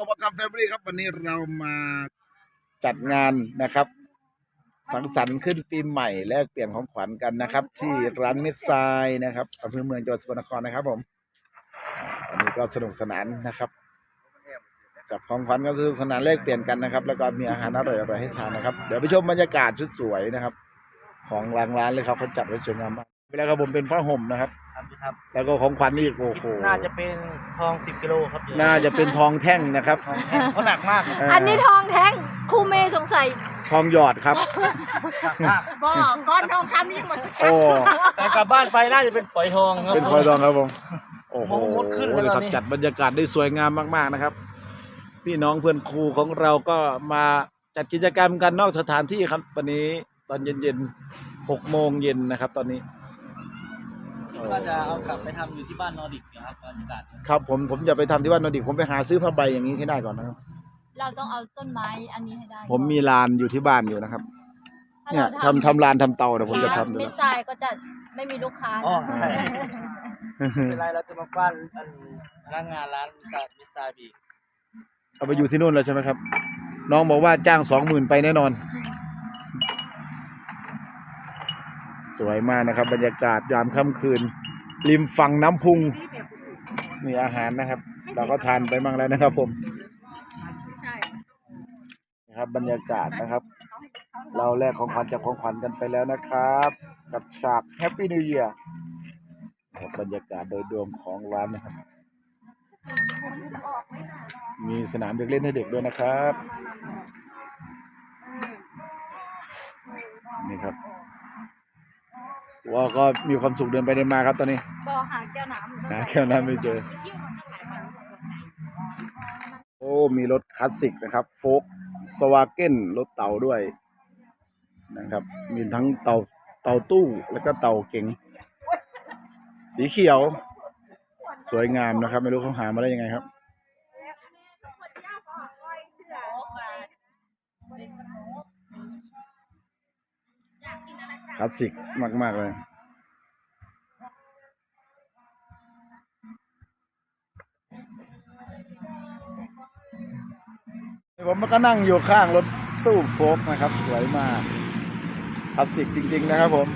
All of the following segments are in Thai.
ขอบคุณครับแฟมิลี่ครับวันนี้เรามาจัดงานนะครับ สังสรรค์ขึ้นปีใหม่แลกเปลี่ยนของขวัญกันนะครับ ที่ร้านมิตรไซนะครับอำเภอเมืองจังหวัดสกลนครนะครับผมอันนี้ก็สนุกสนานนะครับจับของขวัญกันสนุกสนานแลกเปลี่ยนกันนะครับ แล้วก็มีอาหารอร่อยๆให้ทานนะครับเดี๋ยวไปชมบรรยากาศสวยๆนะครับ ของร้างร้านเลยครับเขาจัดไว้สวยงามมากแล้วก็ผมเป็นผ้าห่มนะครับ ครับครับ แล้วก็ของขวัญนี่โอ้โหน่าจะเป็นทอง10กิโลครับน่าจะเป็นทองแท่งนะครับทองแท่งเขาหนักมากเอันนี้ทองแท้งครูเมย์สงสัยทองหยอดครับ หนักมากบ่ก้อนทองคำนี่หมดโอ้ แต่กลับบ้านไปน่าจะเป็นฝอยทองครับ เป็นฟอยทองครับผม โอ้โหมดขึ้นแล้วครับตอนนี้จัดบรรยากาศได้สวยงามมาก ๆ นะครับ พี่น้องเพื่อนครูของเราก็มาจัดกิจกรรมกันนอกสถานที่ครับ วันนี้ตอนเย็นๆหกโมงเย็นนะครับ ตอนนี้ คิดว่าจะเอากลับไปทำอยู่ที่บ้านนอร์ดิกนะครับบรรยากาศครับผมผมจะไปทำที่วัดนนดิผมไปหาซื้อผ้าใบอย่างนี้ให้ได้ก่อนนะครับ เราต้องเอาต้นไม้อันนี้ให้ได้ผมมีลานอยู่ที่บ้านอยู่นะครับ ถ้าเนี่ยเราทำทำลานทำเตาเดี๋ยวผมจะทำดูไม่นะจ่ายก็จะไม่มีลูกค้าอ๋อใช่เป็นไรเราจะมาปั้นอันพนักงานร้านมิสซามิสซาบีเอาไปอยู่ที่นู่นแล้วใช่ไหมครับ น้องบอกว่าจ้างสองหมื่นไปแน่นอน สวยมากนะครับ บรรยากาศยามค่ำคืน ริมฝั่งน้ำพุงนี่อาหารนะครับ เราก็ทานไปบ้างแล้วนะครับ ผมนะครับบรรยากาศนะครับ เราแลกของขวัญจากของขวัญกันไปแล้วนะครับ กับฉากแฮปปี้นิว e ย r บรรยากาศโดยรวมของร้านนะครับ มีสนามเด็กเล่นให้เด็กด้วยนะครับ นี่ครับ ว่าก็มีความสุขเดินไปเดินมาครับตอนนี้ บ่อหาแก้วน้ำหาแก้วน้ำไม่เจอ โอ้มีรถคลาสสิกนะครับโฟกสวาเกนรถเต่าด้วยนะครับ มีทั้งเต่าเต่าตู้แล้วก็เต่าเก๋งสีเขียว สวยงามนะครับ ไม่รู้เขาหามาได้ยังไงครับ คลาสสิกมาก ๆ เลยผมก็นั่งอยู่ข้างรถตู้โฟกนะครับ สวยมากคลาสสิกจริง ๆ นะครับผม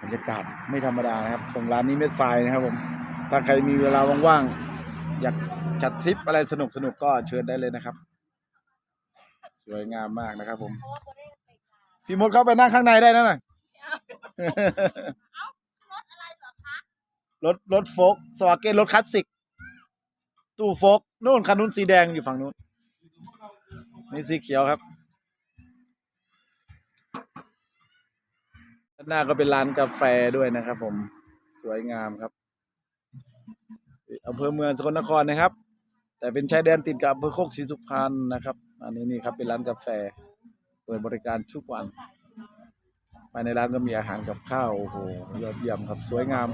บรรยากาศไม่ธรรมดานะครับตรงร้านนี้เม็ดทรายนะครับผมถ้าใครมีเวลาว่างๆอยากจัดทริปอะไรสนุกๆก็เชิญได้เลยนะครับ สวยงามมากนะครับผม พี่มดเข้าไปนั่งข้างในได้นะน่ะรถรถโฟกสวาเกนรถคลาสสิก ตู้โฟกนู่นคันนู้นสีแดงอยู่ฝั่งนู้นนี่สีเขียวครับด้านหน้าก็เป็นร้านกาแฟด้วยนะครับ ผมสวยงามครับอำเภอเมืองสกลนครนะครับ แต่เป็นชายแดนติดกับอำเภอโคกศรีสุพรรณนะครับ อันนี้นี่ครับเป็นร้านกาแฟ เปิดบริการทุกวันภายในร้านก็มีอาหารกับข้าว โอ้โหยอดเยี่ยมครับสวยงาม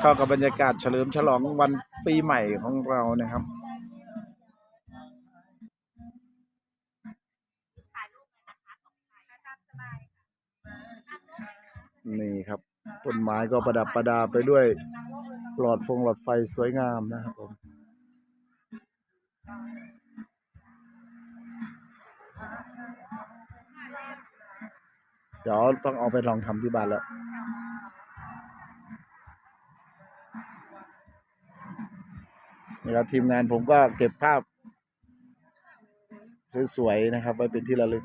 เข้ากับบรรยากาศเฉลิมฉลองวันปีใหม่ของเรานะครับนี่ครับต้นไม้ก็ประดับประดาไปด้วยหลอดฟงหลอดไฟสวยงามนะครับผม เดี๋ยวต้องเอาไปลองทำที่บ้านแล้วนี่ครับทีมงานผมก็เก็บภาพ สวยๆนะครับ ไว้เป็นที่ระลึก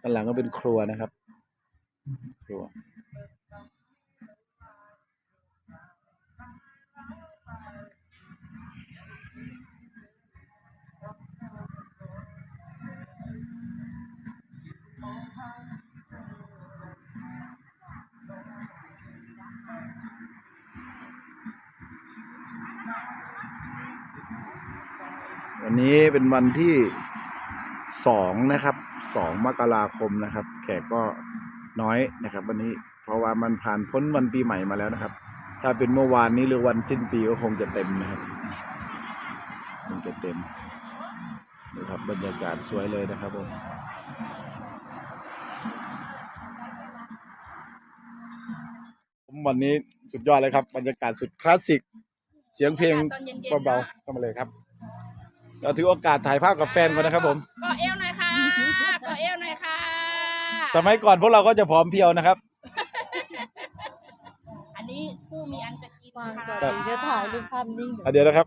ด้านหลังก็เป็นครัวนะครับ ครัว วันนี้เป็นวันที่สองนะครับสองมกราคมนะครับ แขกก็น้อยนะครับ วันนี้เพราะว่ามันผ่านพ้นวันปีใหม่มาแล้วนะครับ ถ้าเป็นเมื่อวานนี้หรือวันสิ้นปีก็คงจะเต็มนะครับคงจะเต็มนี่ครับบรรยากาศสวยเลยนะครับผม วันนี้สุดยอดเลยครับ บรรยากาศสุดคลาสสิก เสียงเพลงตอนเย็นๆเบาๆเข้ามาเลยครับ เราถือโอกาสถ่ายภาพกับแฟนก่อนนะครับผมกอเอวหน่อยค่ะกอเอวหน่อยค่ะ สมัยก่อนพวกเราก็จะผอมเพรียวนะครับ อันนี้ผู้มีอันจะกินวางค่ะก่อนเดี๋ยวถ่ายรูปภาพนิ่งอะเดี๋ยวนะครับ